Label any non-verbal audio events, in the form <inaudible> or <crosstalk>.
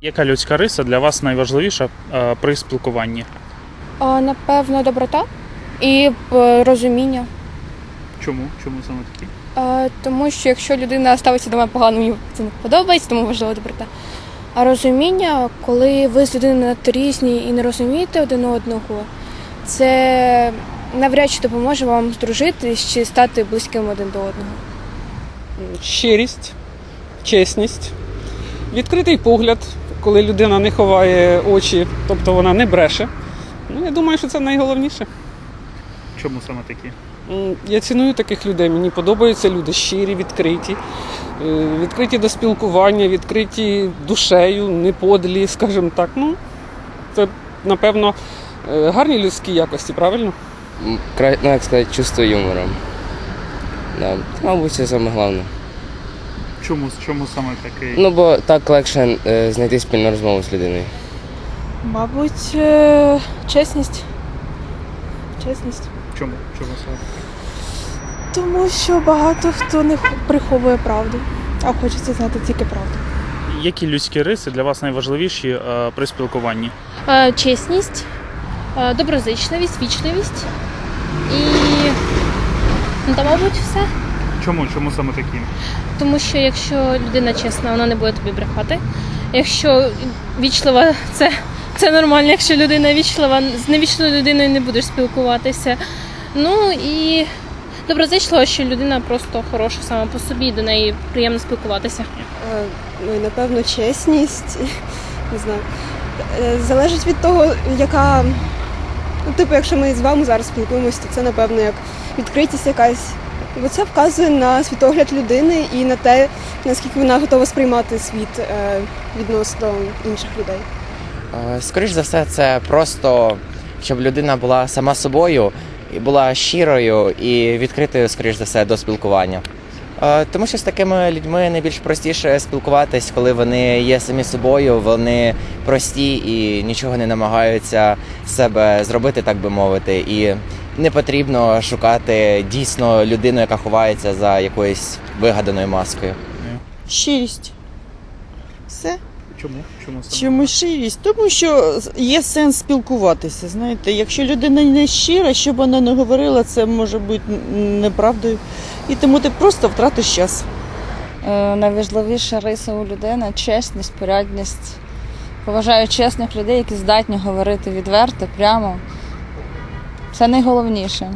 Яка людська риса для вас найважливіша е, при спілкуванні? А, напевно, доброта і е, розуміння. Чому? Чому саме такі? А, тому що якщо людина ставиться до мене погано, мені це не подобається, тому важлива доброта. А розуміння, коли ви з людиною надто різні і не розумієте один одного, це навряд чи допоможе вам здружитись чи стати близьким один до одного. щирість, чесність, відкритий погляд, коли людина не ховає очі, тобто вона не бреше. Ну, я думаю, що це найголовніше. Чому саме такі? Я ціную таких людей. Мені подобаються люди щирі, відкриті, е, відкриті до спілкування, відкриті душею, не подлі, скажімо так. Ну, це, напевно, е, гарні людські якості, правильно? Ну, як сказати, чувство юмора. Да. Мабуть, це саме головне. Чому, чому саме такий? Ну, бо так легше е, знайти спільну розмову з людиною. Мабуть, е, чесність. Чесність. Чому? Чому саме? Тому що багато хто не х- приховує правду, а хочеться знати тільки правду. Які людські риси для вас найважливіші е, при спілкуванні? Е, чесність, е, доброзичливість, вічливість і ну, та, мабуть, все. Чому? Чому саме такі? Тому що якщо людина чесна, вона не буде тобі брехати. Якщо вічлива, <laughs> це, це нормально. Якщо людина вічлива, з невічливою людиною не будеш спілкуватися. Ну і доброзичлива, що людина просто хороша сама по собі, до неї приємно спілкуватися. Е, Ну і напевно чесність. <laughs> Не знаю. Е, Залежить від того, яка. Ну, типу, якщо ми з вами зараз спілкуємося, то це напевно як відкритість якась. Бо це вказує на світогляд людини і на те, наскільки вона готова сприймати світ е, відносно інших людей. Е, Скоріш за все, це просто щоб людина була сама собою і була щирою і відкритою, скоріш за все, до спілкування. Е, Тому що з такими людьми найбільш простіше спілкуватись, коли вони є самі собою, вони прості і нічого не намагаються себе зробити, так би мовити. І не потрібно шукати дійсно людину, яка ховається за якоюсь вигаданою маскою. Щирість. Все. Чому? Чому саме? Чому щирість? Тому що є сенс спілкуватися. Знаєте, якщо людина не щира, що б вона не говорила, це може бути неправдою. І тому ти просто втратиш час. Е, Найважливіша риса у людини чесність, порядність. Поважаю чесних людей, які здатні говорити відверто, прямо. Це найголовніше.